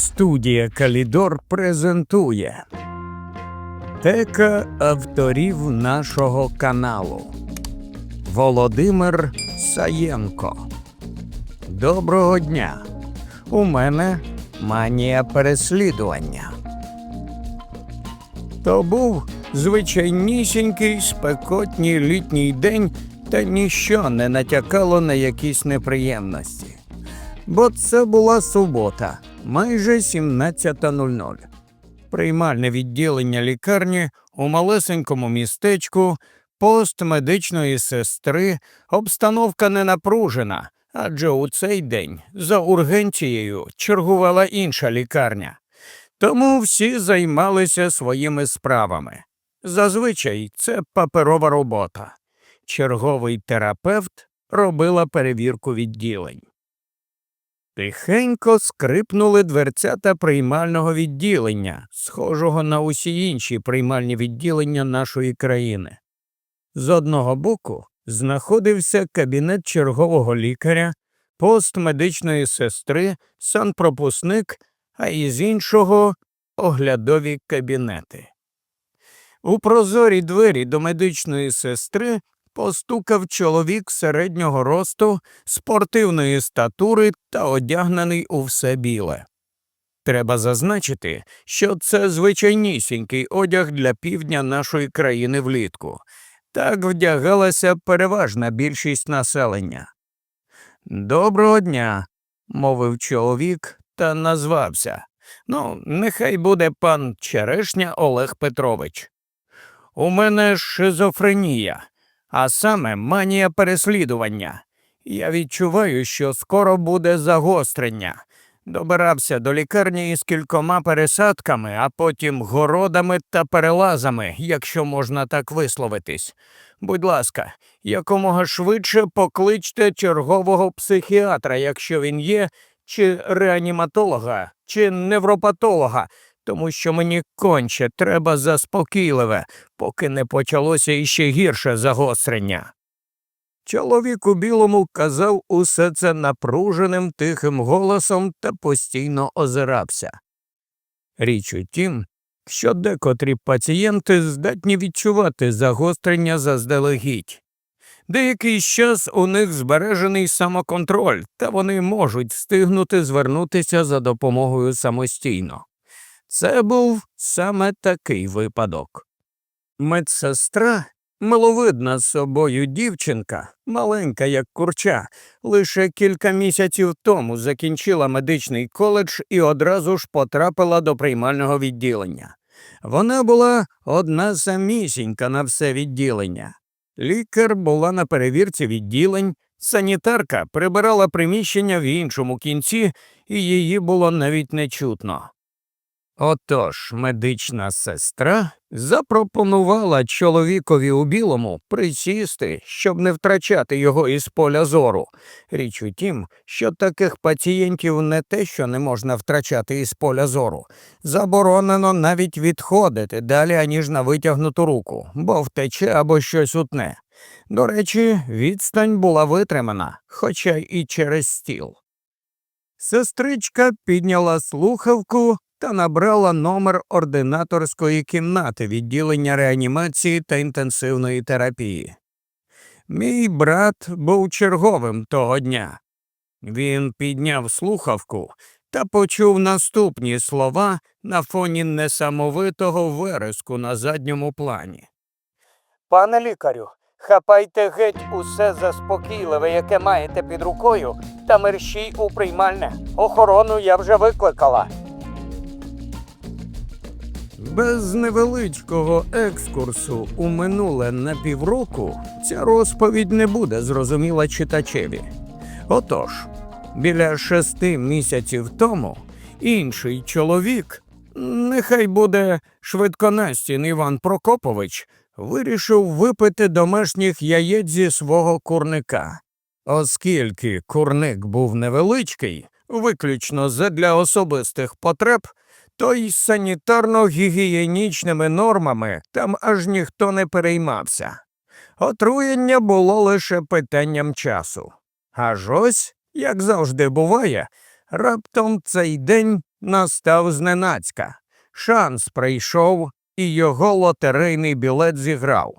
Студія Калідор презентує Тека авторів нашого каналу Володимир Саєнко. Доброго дня! У мене манія переслідування. То був звичайнісінький спекотній літній день, та ніщо не натякало на якісь неприємності. Бо це була субота, майже 17.00. Приймальне відділення лікарні у малесенькому містечку, пост медичної сестри, обстановка не напружена, адже у цей день за ургенцією чергувала інша лікарня. Тому всі займалися своїми справами. Зазвичай це паперова робота. Черговий терапевт робила перевірку відділень. Тихенько скрипнули дверцята приймального відділення, схожого на усі інші приймальні відділення нашої країни. З одного боку знаходився кабінет чергового лікаря, пост медичної сестри, санпропускник, а із іншого оглядові кабінети. У прозорі двері до медичної сестри постукав чоловік середнього росту, спортивної статури та одягнений у все біле. Треба зазначити, що це звичайнісінький одяг для півдня нашої країни влітку. Так вдягалася переважна більшість населення. Доброго дня, мовив чоловік та назвався. Ну, нехай буде пан Черешня Олег Петрович. У мене шизофренія, а саме манія переслідування. Я відчуваю, що скоро буде загострення. Добирався до лікарні із кількома пересадками, а потім городами та перелазами, якщо можна так висловитись. Будь ласка, якомога швидше покличте чергового психіатра, якщо він є, чи реаніматолога, чи невропатолога, тому що мені конче треба заспокійливе, поки не почалося іще гірше загострення. Чоловік у білому казав усе це напруженим тихим голосом та постійно озирався. Річ у тім, що декотрі пацієнти здатні відчувати загострення заздалегідь. Деякий час у них збережений самоконтроль, та вони можуть встигнути звернутися за допомогою самостійно. Це був саме такий випадок. Медсестра, миловидна з собою дівчинка, маленька як курча, лише кілька місяців тому закінчила медичний коледж і одразу ж потрапила до приймального відділення. Вона була одна самісінька на все відділення. Лікар була на перевірці відділень, санітарка прибирала приміщення в іншому кінці, і її було навіть не чутно. Отож медична сестра запропонувала чоловікові у білому присісти, щоб не втрачати його із поля зору. Річ у тім, що таких пацієнтів не те, що не можна втрачати із поля зору, заборонено навіть відходити далі, аніж на витягнуту руку, бо втече або щось утне. До речі, відстань була витримана, хоча і через стіл. Сестричка підняла слухавку та набрала номер ординаторської кімнати відділення реанімації та інтенсивної терапії. Мій брат був черговим того дня. Він підняв слухавку та почув наступні слова на фоні несамовитого вереску на задньому плані. Пане лікарю, хапайте геть усе заспокійливе, яке маєте під рукою, та мерщій у приймальне. Охорону я вже викликала. Без невеличкого екскурсу у минуле на півроку ця розповідь не буде зрозуміла читачеві. Отож, біля шести місяців тому інший чоловік, нехай буде швидконастін Іван Прокопович, вирішив випити домашніх яєць зі свого курника. Оскільки курник був невеличкий, виключно задля особистих потреб, то й санітарно-гігієнічними нормами там аж ніхто не переймався. Отруєння було лише питанням часу. Аж ось, як завжди буває, раптом цей день настав зненацька. Шанс прийшов, і його лотерейний білет зіграв.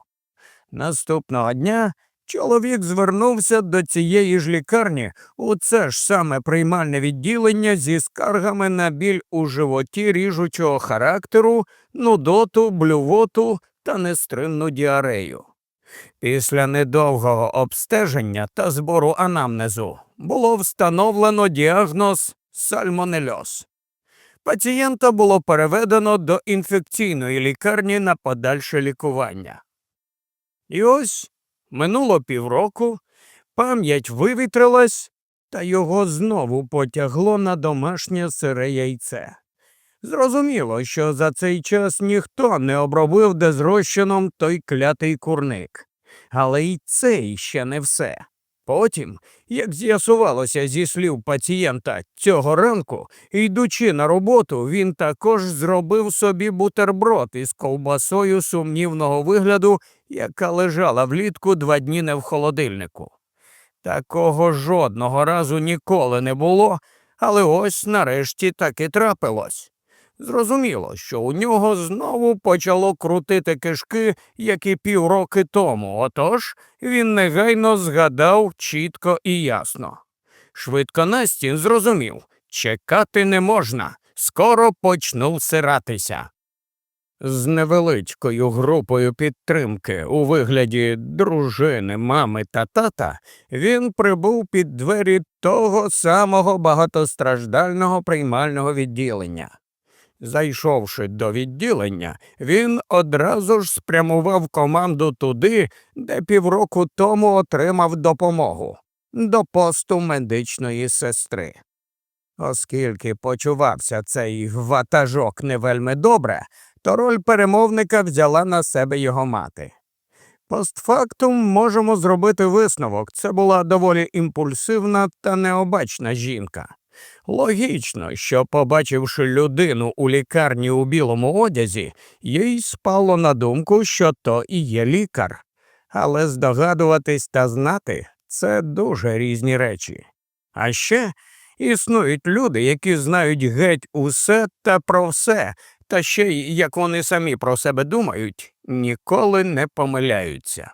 Наступного дня чоловік звернувся до цієї ж лікарні у це ж саме приймальне відділення зі скаргами на біль у животі ріжучого характеру, нудоту, блювоту та нестримну діарею. Після недовгого обстеження та збору анамнезу було встановлено діагноз сальмонельоз. Пацієнта було переведено до інфекційної лікарні на подальше лікування. І ось минуло півроку, пам'ять вивітрилась, та його знову потягло на домашнє сире яйце. Зрозуміло, що за цей час ніхто не обробив дезрощином той клятий курник. Але й це іще не все. Потім, як з'ясувалося зі слів пацієнта цього ранку, йдучи на роботу, він також зробив собі бутерброд із ковбасою сумнівного вигляду, яка лежала влітку два дні не в холодильнику. Такого жодного разу ніколи не було, але ось нарешті так і трапилось. Зрозуміло, що у нього знову почало крутити кишки, як і півроки тому, отож він негайно згадав чітко і ясно. Швидко Настін зрозумів чекати не можна, скоро почну всиратися. З невеличкою групою підтримки у вигляді дружини, мами та тата він прибув під двері того самого багатостраждального приймального відділення. Зайшовши до відділення, він одразу ж спрямував команду туди, де півроку тому отримав допомогу до посту медичної сестри. Оскільки почувався цей ватажок не вельми добре, то роль перемовника взяла на себе його мати. Постфактум можемо зробити висновок це була доволі імпульсивна та необачна жінка. Логічно, що, побачивши людину у лікарні у білому одязі, їй спало на думку, що то і є лікар. Але здогадуватись та знати це дуже різні речі. А ще існують люди, які знають геть усе та про все, та ще й, як вони самі про себе думають, ніколи не помиляються.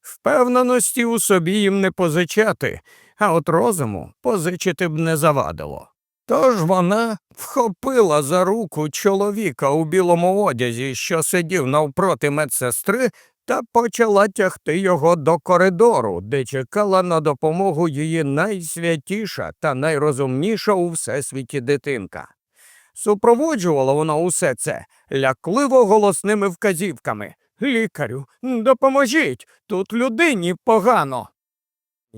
Впевненості у собі їм не позичати, а от розуму позичити б не завадило. Тож вона вхопила за руку чоловіка у білому одязі, що сидів навпроти медсестри, та почала тягти його до коридору, де чекала на допомогу її найсвятіша та найрозумніша у всесвіті дитинка. Супроводжувала вона усе це лякливо голосними вказівками. Лікарю, допоможіть, тут людині погано.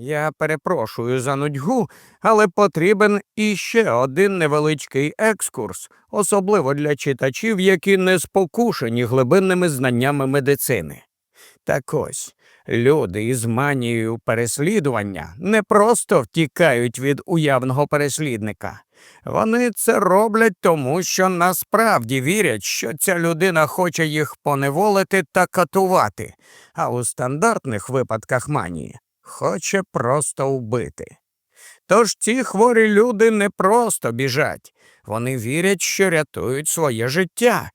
Я перепрошую за нудьгу, але потрібен іще один невеличкий екскурс, особливо для читачів, які не спокушені глибинними знаннями медицини. Так ось люди із манією переслідування не просто втікають від уявного переслідника. Вони це роблять тому, що насправді вірять, що ця людина хоче їх поневолити та катувати, а у стандартних випадках манії хоче просто вбити. Тож ці хворі люди не просто біжать, вони вірять, що рятують своє життя,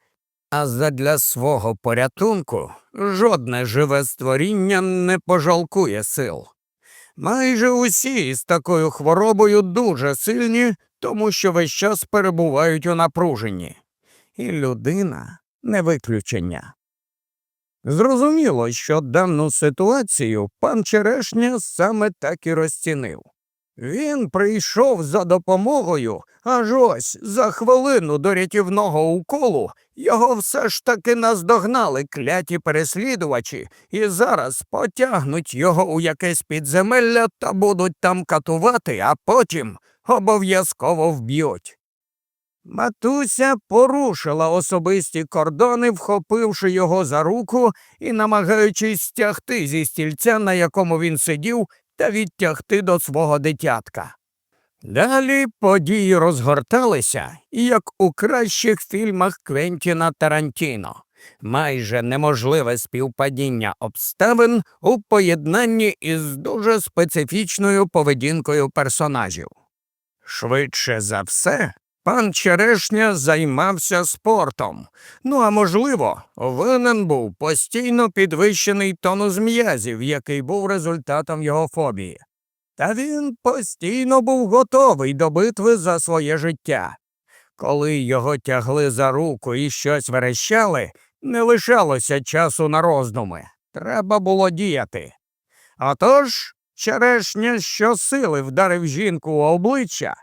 а задля свого порятунку жодне живе створіння не пожалкує сил. Майже усі із такою хворобою дуже сильні, тому що весь час перебувають у напруженні, і людина не виключення. Зрозуміло, що дану ситуацію пан Черешня саме так і розцінив. Він прийшов за допомогою, аж ось за хвилину до рятівного уколу його все ж таки наздогнали кляті переслідувачі і зараз потягнуть його у якесь підземелля та будуть там катувати, а потім обов'язково вб'ють. Матуся порушила особисті кордони, вхопивши його за руку і намагаючись стягти зі стільця, на якому він сидів, та відтягти до свого дитятка. Далі події розгорталися, як у кращих фільмах Квентіна Тарантіно, майже неможливе співпадіння обставин у поєднанні із дуже специфічною поведінкою персонажів. Швидше за все, Пан Черешня займався спортом. Ну, а можливо, винен був постійно підвищений тонус м'язів, який був результатом його фобії. Та він постійно був готовий до битви за своє життя. Коли його тягли за руку і щось верещали, не лишалося часу на роздуми. Треба було діяти. Отож, черешня щосили вдарив жінку у обличчя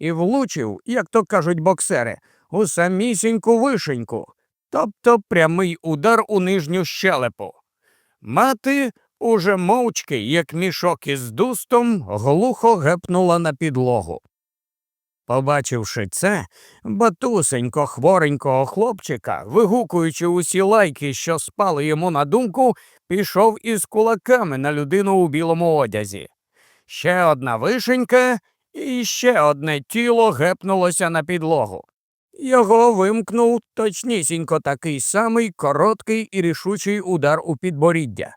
і влучив, як то кажуть боксери, у самісіньку вишеньку, тобто прямий удар у нижню щелепу. Мати уже мовчки, як мішок із дустом, глухо гепнула на підлогу. Побачивши це, батусенько хворенького хлопчика, вигукуючи усі лайки, що спали йому на думку, пішов із кулаками на людину у білому одязі. Ще одна вишенька, і ще одне тіло гепнулося на підлогу. Його вимкнув точнісінько такий самий короткий і рішучий удар у підборіддя.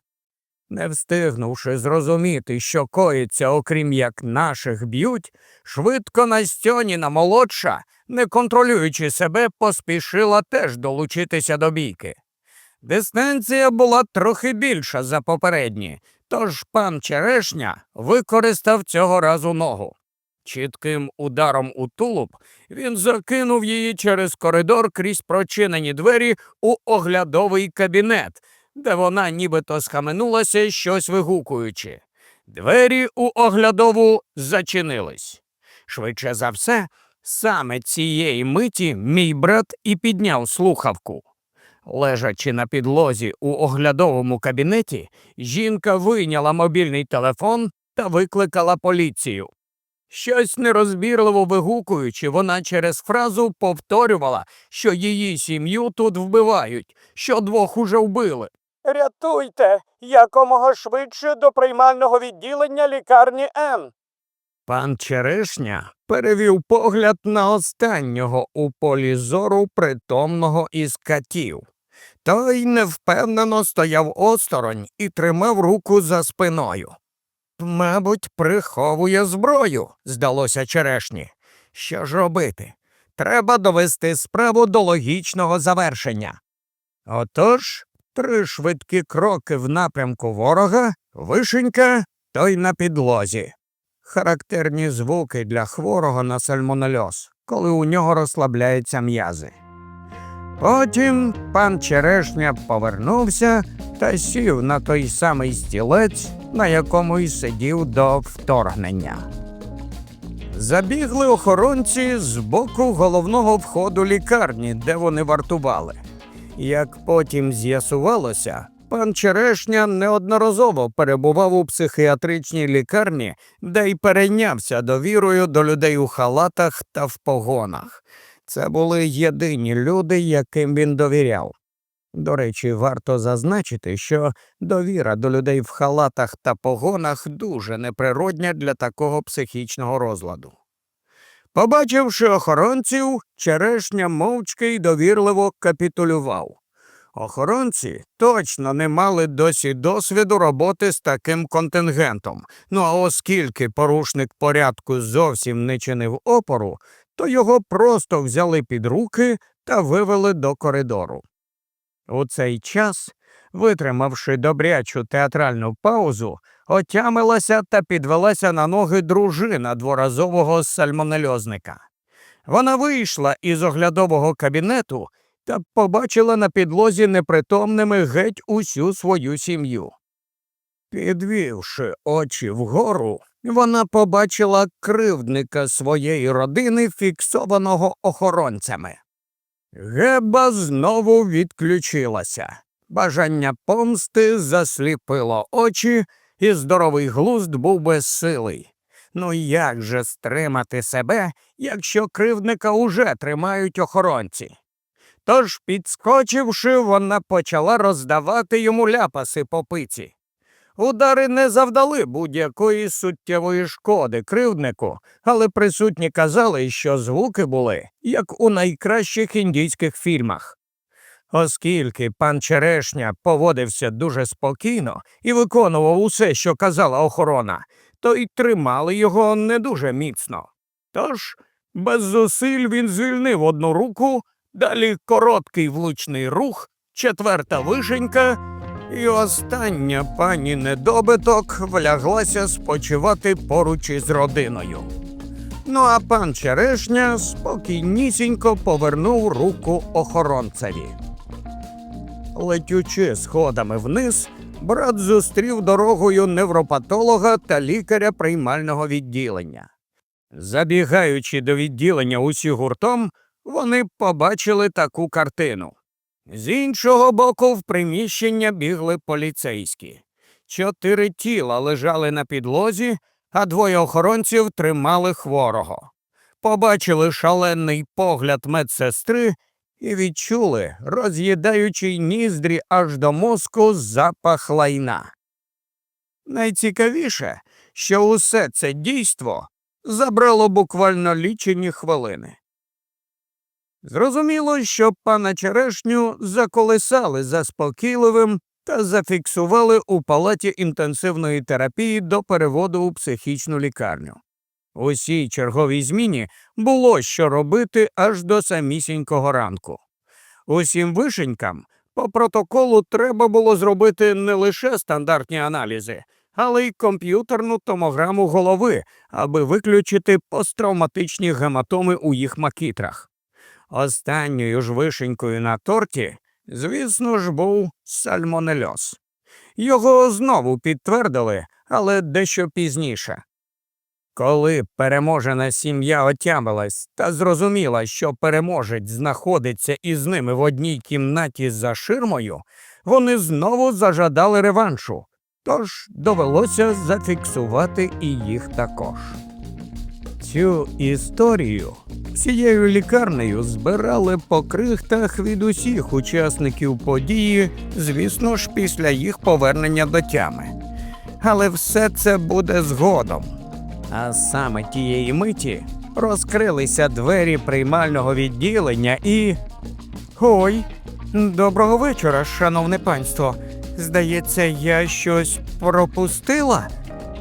Не встигнувши зрозуміти, що коїться, окрім як наших б'ють, швидко Настьоніна молодша, не контролюючи себе, поспішила теж долучитися до бійки. Дистанція була трохи більша за попередні, тож пан Черешня використав цього разу ногу. Чітким ударом у тулуб він закинув її через коридор крізь прочинені двері у оглядовий кабінет, де вона нібито схаменулася, щось вигукуючи. Двері у оглядову зачинились. Швидше за все, саме цієї миті мій брат і підняв слухавку. Лежачи на підлозі у оглядовому кабінеті, жінка вийняла мобільний телефон та викликала поліцію. Щось нерозбірливо вигукуючи, вона через фразу повторювала, що її сім'ю тут вбивають, що двох уже вбили. Рятуйте якомога швидше до приймального відділення лікарні Н. Пан Черешня перевів погляд на останнього у полі зору притомного із катів. Той невпевнено стояв осторонь і тримав руку за спиною. Мабуть, приховує зброю, здалося черешні. Що ж робити? Треба довести справу до логічного завершення. Отож, три швидкі кроки в напрямку ворога, вишенька, той на підлозі. Характерні звуки для хворого на сальмонельоз, коли у нього розслабляються м'язи. Потім пан Черешня повернувся та сів на той самий стілець, на якому й сидів до вторгнення. Забігли охоронці з боку головного входу лікарні, де вони вартували. Як потім з'ясувалося, пан Черешня неодноразово перебував у психіатричній лікарні, де й перейнявся довірою до людей у халатах та в погонах. Це були єдині люди, яким він довіряв. До речі, варто зазначити, що довіра до людей в халатах та погонах дуже неприродня для такого психічного розладу. Побачивши охоронців, черешня мовчки й довірливо капітулював. Охоронці точно не мали досі досвіду роботи з таким контингентом. Ну а оскільки порушник порядку зовсім не чинив опору, то його просто взяли під руки та вивели до коридору. У цей час, витримавши добрячу театральну паузу, отямилася та підвелася на ноги дружина дворазового сальмонельозника. Вона вийшла із оглядового кабінету та побачила на підлозі непритомними геть усю свою сім'ю. Підвівши очі вгору, вона побачила кривдника своєї родини, фіксованого охоронцями. Геба знову відключилася. Бажання помсти засліпило очі, і здоровий глузд був безсилий. Ну як же стримати себе, якщо кривдника уже тримають охоронці? Тож, підскочивши, вона почала роздавати йому ляпаси по пиці. Удари не завдали будь-якої суттєвої шкоди кривднику, але присутні казали, що звуки були, як у найкращих індійських фільмах. Оскільки пан Черешня поводився дуже спокійно і виконував усе, що казала охорона, то й тримали його не дуже міцно. Тож Без зусиль він звільнив одну руку, далі короткий влучний рух, четверта вишенька, і остання пані недобиток вляглася спочивати поруч із родиною. Ну а пан Черешня спокійнісінько повернув руку охоронцеві. Летючи сходами вниз, брат зустрів дорогою невропатолога та лікаря приймального відділення. Забігаючи до відділення усі гуртом, вони побачили таку картину. З іншого боку, в приміщення бігли поліцейські. Чотири тіла лежали на підлозі, а двоє охоронців тримали хворого. Побачили шалений погляд медсестри і відчули, роз'їдаючий ніздрі аж до мозку запах лайна. Найцікавіше, що усе це дійство забрало буквально лічені хвилини. Зрозуміло, що пана черешню заколисали заспокійливим та зафіксували у палаті інтенсивної терапії до переводу у психічну лікарню. Усій черговій зміні було що робити аж до самісінького ранку. Усім вишенькам по протоколу треба було зробити не лише стандартні аналізи, але й комп'ютерну томограму голови, аби виключити посттравматичні гематоми у їх макітрах. Останньою ж вишенькою на торті, звісно ж, був сальмонельоз. Його знову підтвердили, але дещо пізніше. Коли переможена сім'я отямилась та зрозуміла, що переможець знаходиться із ними в одній кімнаті за ширмою, вони знову зажадали реваншу, тож довелося зафіксувати і їх також. Цю історію цією лікарнею збирали по крихтах від усіх учасників події, звісно ж, після їх повернення до тями. Але все це буде згодом. А саме тієї миті розкрилися двері приймального відділення і. Ой, доброго вечора, шановне панство. Здається, я щось пропустила?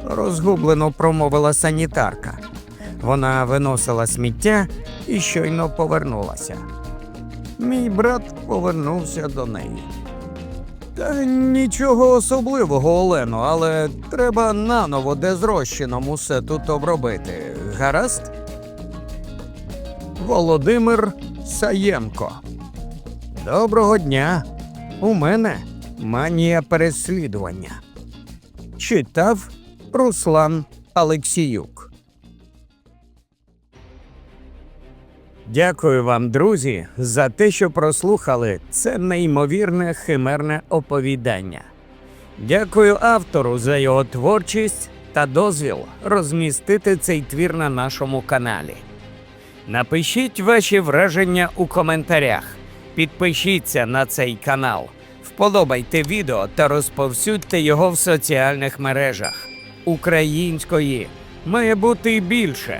розгублено промовила санітарка. Вона виносила сміття і щойно повернулася. Мій брат повернувся до неї. Та нічого особливого, Олено, але треба наново де з розчином усе тут обробити. Гаразд? Володимир Саєнко. Доброго дня. У мене манія переслідування. Читав Руслан Алексіюк. Дякую вам, друзі, за те, що прослухали це неймовірне химерне оповідання. Дякую автору за його творчість та дозвіл розмістити цей твір на нашому каналі. Напишіть ваші враження у коментарях, підпишіться на цей канал, вподобайте відео та розповсюдьте його в соціальних мережах. Української має бути більше.